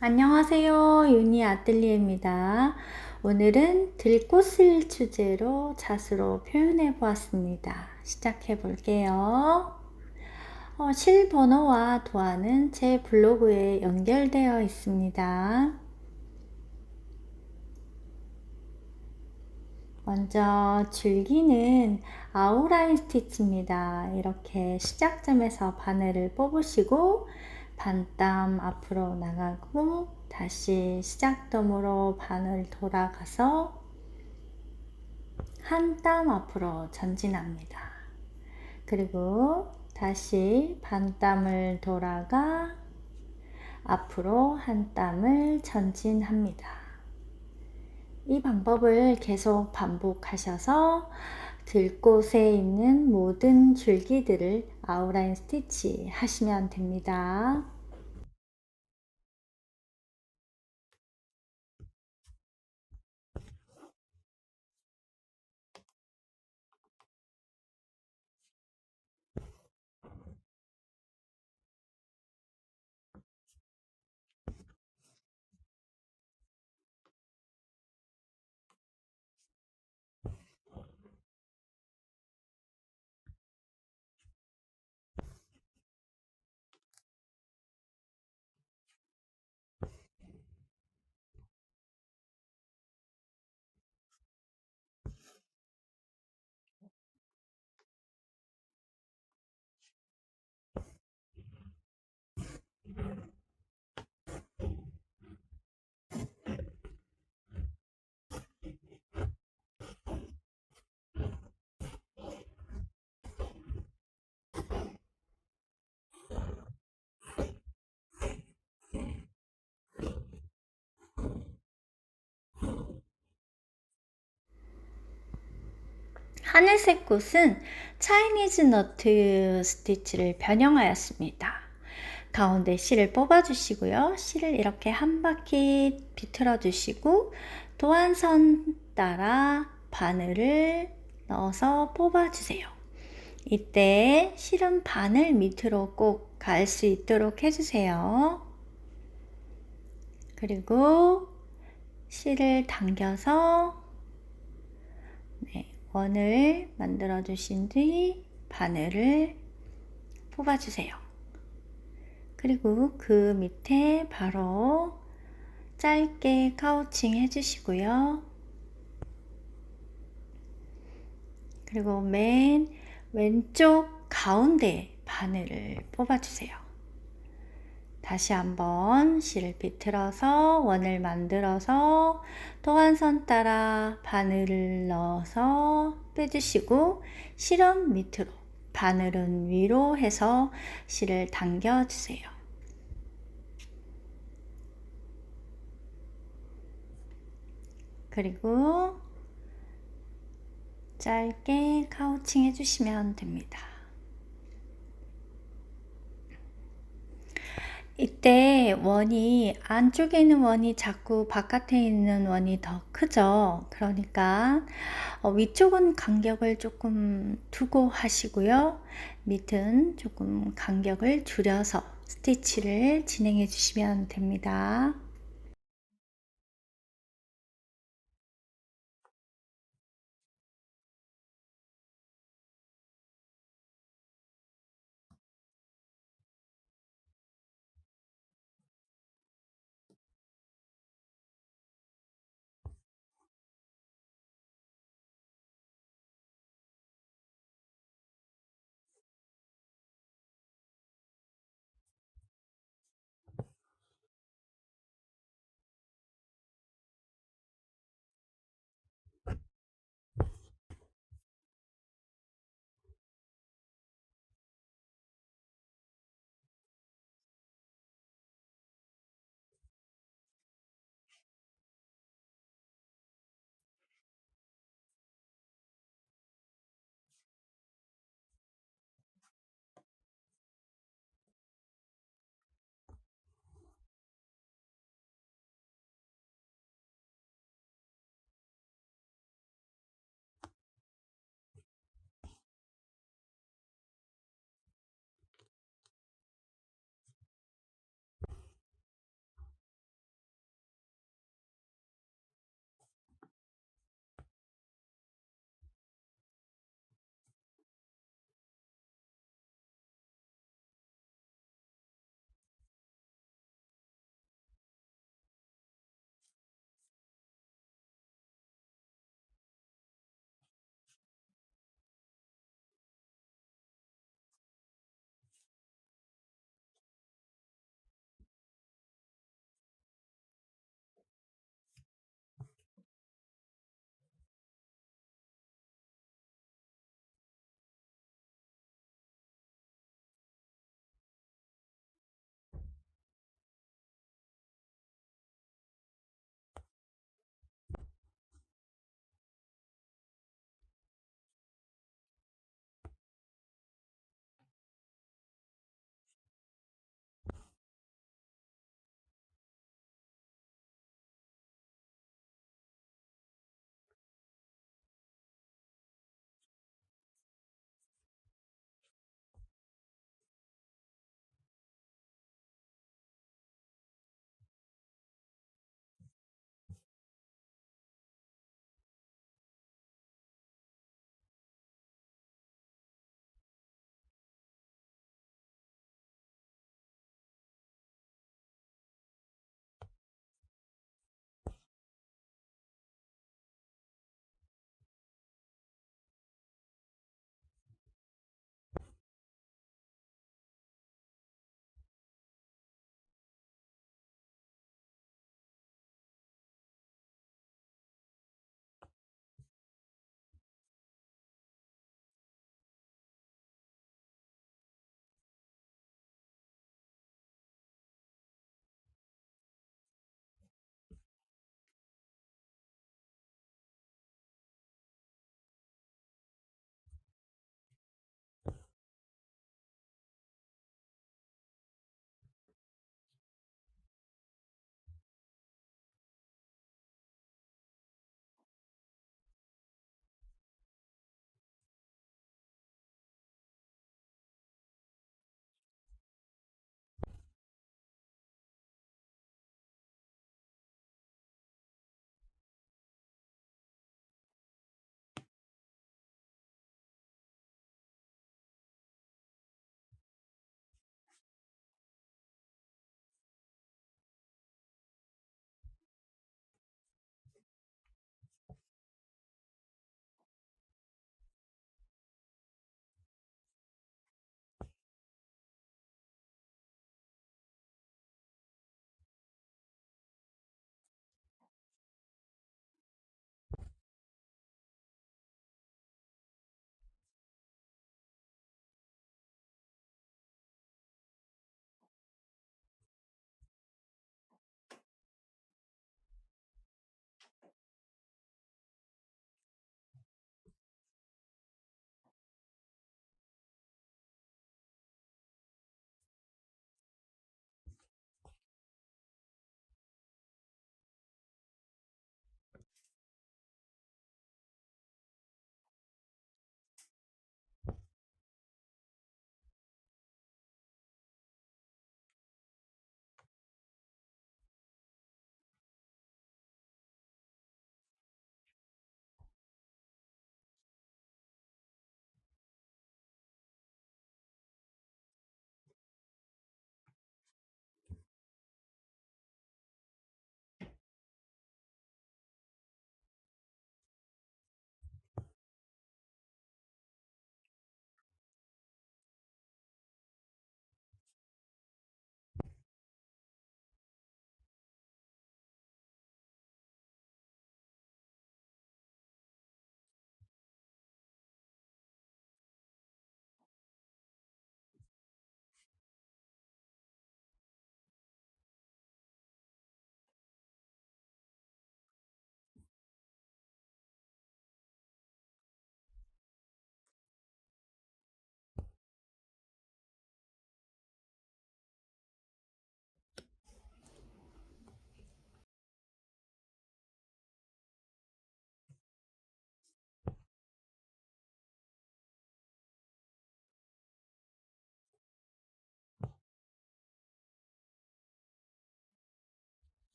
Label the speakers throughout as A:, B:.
A: 안녕하세요. 유니 아뜰리에입니다. 오늘은 들꽃을 주제로 자수로 표현해 보았습니다. 시작해 볼게요. 어, 실 번호와 도안은 제 블로그에 연결되어 있습니다. 먼저 줄기는 아우라인 스티치입니다. 이렇게 시작점에서 바늘을 뽑으시고 반땀 앞으로 나가고 다시 시작점으로 바늘 돌아가서 한 땀 앞으로 전진합니다. 그리고 다시 반땀을 돌아가 앞으로 한 땀을 전진합니다. 이 방법을 계속 반복하셔서 들꽃에 있는 모든 줄기들을 아웃라인 스티치 하시면 됩니다. 하늘색 꽃은 차이니즈 너트 스티치를 변형하였습니다. 가운데 실을 뽑아주시고요. 실을 이렇게 한 바퀴 비틀어 주시고 도안선 따라 바늘을 넣어서 뽑아주세요. 이때 실은 바늘 밑으로 꼭 갈 수 있도록 해주세요. 그리고 실을 당겨서 네, 원을 만들어 주신 뒤 바늘을 뽑아주세요. 그리고 그 밑에 바로 짧게 카우칭 해주시고요. 그리고 맨 왼쪽 가운데 바늘을 뽑아주세요. 다시 한번 실을 비틀어서 원을 만들어서 또한선 따라 바늘을 넣어서 빼주시고 실은 밑으로 바늘은 위로 해서 실을 당겨주세요. 그리고 짧게 카우칭 해주시면 됩니다. 이때 원이 안쪽에 있는 원이 자꾸 바깥에 있는 원이 더 크죠. 그러니까 어, 위쪽은 간격을 조금 두고 하시고요. 밑은 조금 간격을 줄여서 스티치를 진행해 주시면 됩니다.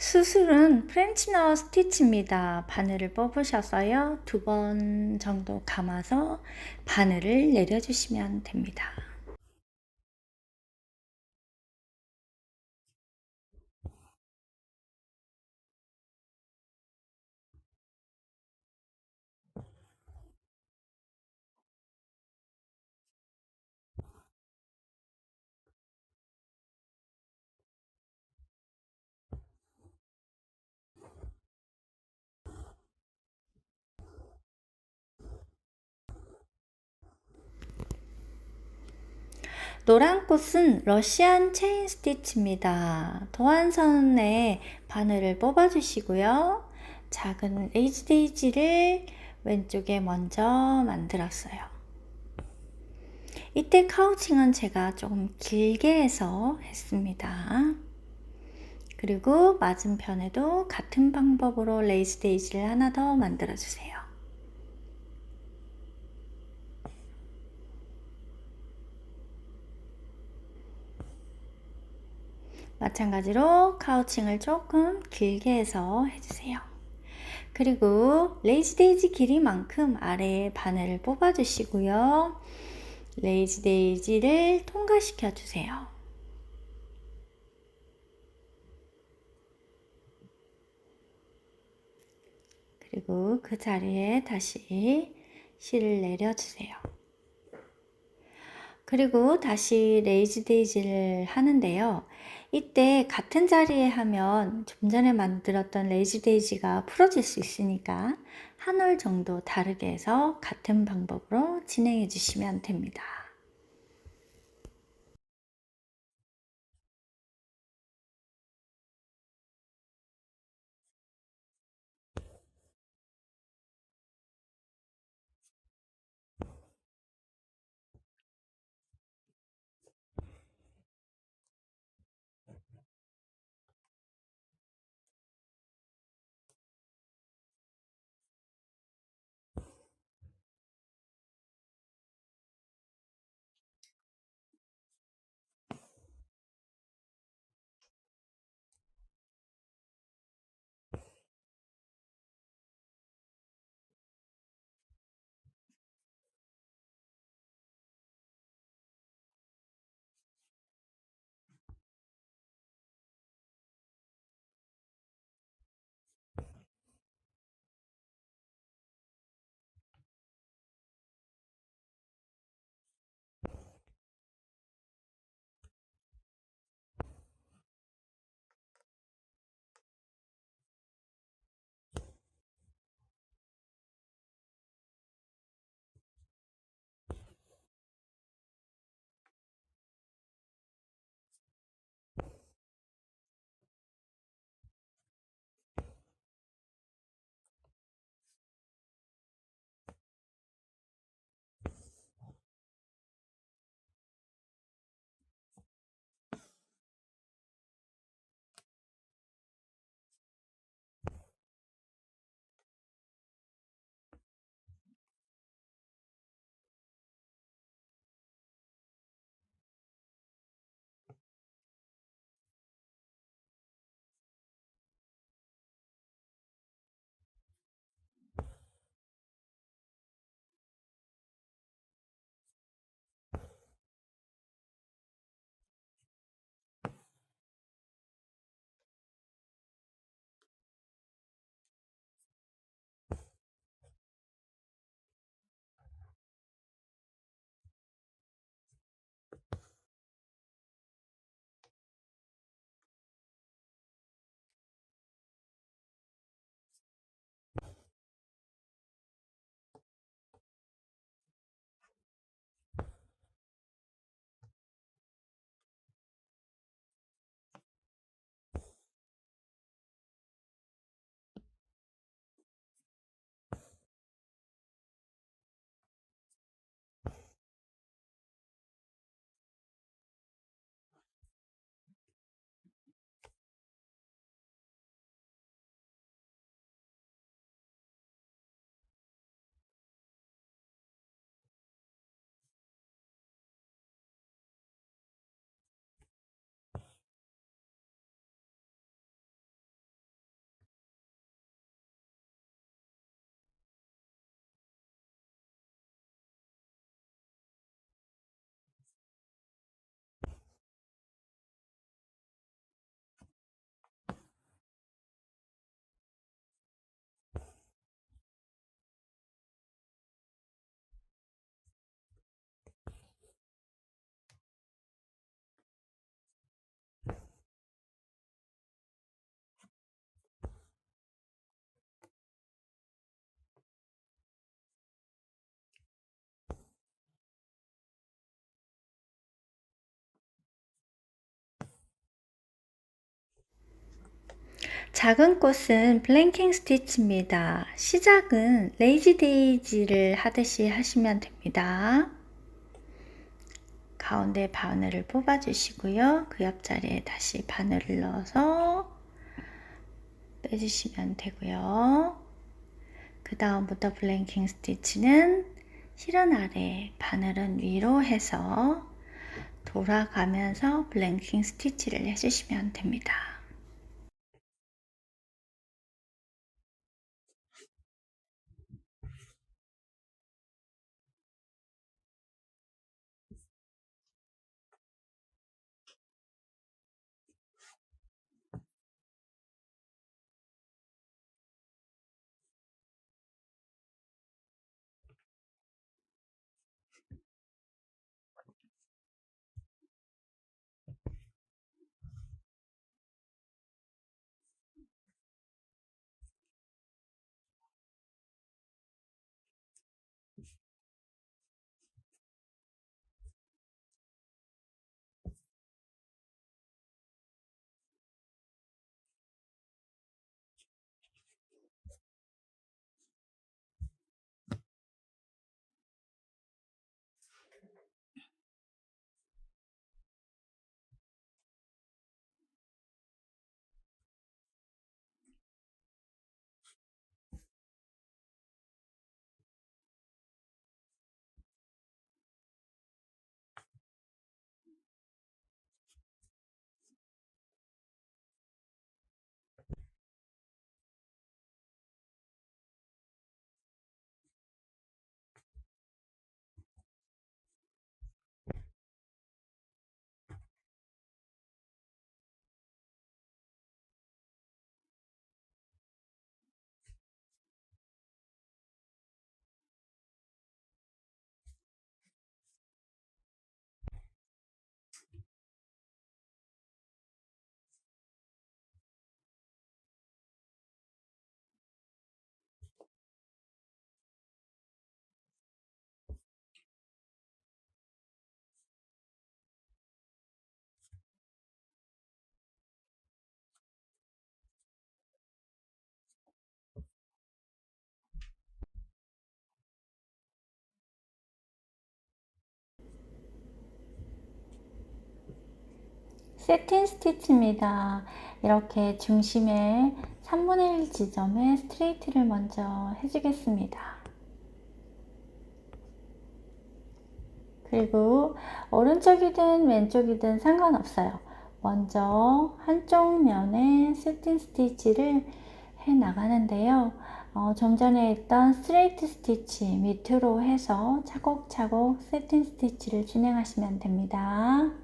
A: 수술은 프렌치너 스티치입니다. 바늘을 뽑으셔서요. 두 번 정도 감아서 바늘을 내려주시면 됩니다. 노란 꽃은 러시안 체인 스티치입니다. 도안선에 바늘을 뽑아주시고요. 작은 데이지를 왼쪽에 먼저 만들었어요. 이때 카우칭은 제가 조금 길게 해서 했습니다. 그리고 맞은편에도 같은 방법으로 레이스 데이지를 하나 더 만들어 주세요. 마찬가지로 카우칭을 조금 길게 해서 해주세요. 그리고 레이지 데이지 길이만큼 아래에 바늘을 뽑아주시고요. 레이지 데이지를 통과시켜 주세요. 그리고 그 자리에 다시 실을 내려주세요. 그리고 다시 레이지 데이지를 하는데요. 이때 같은 자리에 하면 좀 전에 만들었던 레이지 데이지가 풀어질 수 있으니까 한 올 정도 다르게 해서 같은 방법으로 진행해 주시면 됩니다. 작은 꽃은 블랭킹 스티치입니다. 시작은 레이지 데이지를 하듯이 하시면 됩니다. 가운데 바늘을 뽑아 주시고요. 그 옆자리에 다시 바늘을 넣어서 빼주시면 되고요. 그 다음부터 블랭킹 스티치는 실은 아래 바늘은 위로 해서 돌아가면서 블랭킹 스티치를 해주시면 됩니다. 세틴 스티치입니다. 이렇게 중심에 3분의 1 지점에 스트레이트를 먼저 해주겠습니다. 그리고 오른쪽이든 왼쪽이든 상관없어요. 먼저 한쪽 면에 세틴 스티치를 해 나가는데요. 어, 좀 전에 했던 스트레이트 스티치 밑으로 해서 차곡차곡 세틴 스티치를 진행하시면 됩니다.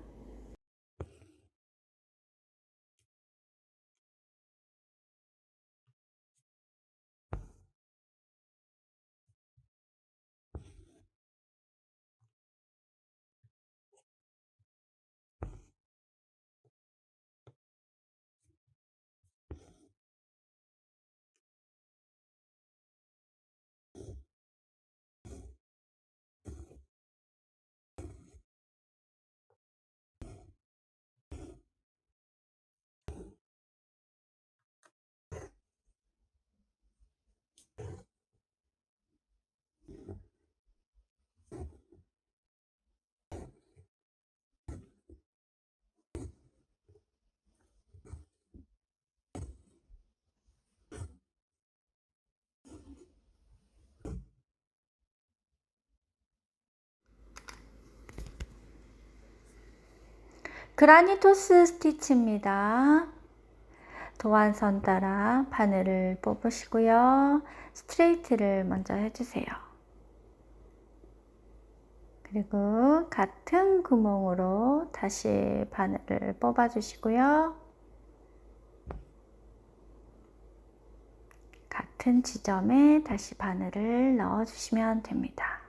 A: 그라니토스 스티치입니다. 도안선 따라 바늘을 뽑으시고요. 스트레이트를 먼저 해주세요. 그리고 같은 구멍으로 다시 바늘을 뽑아 주시고요. 같은 지점에 다시 바늘을 넣어 주시면 됩니다.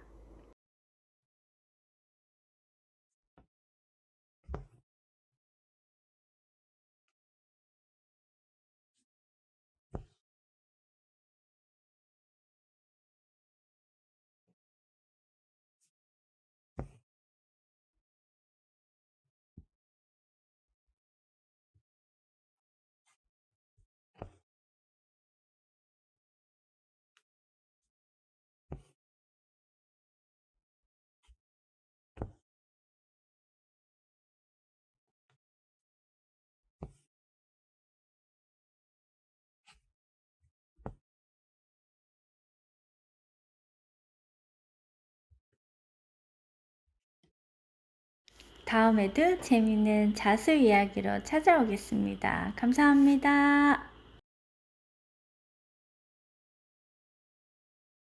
A: 다음에도 재미있는 자수 이야기로 찾아오겠습니다. 감사합니다.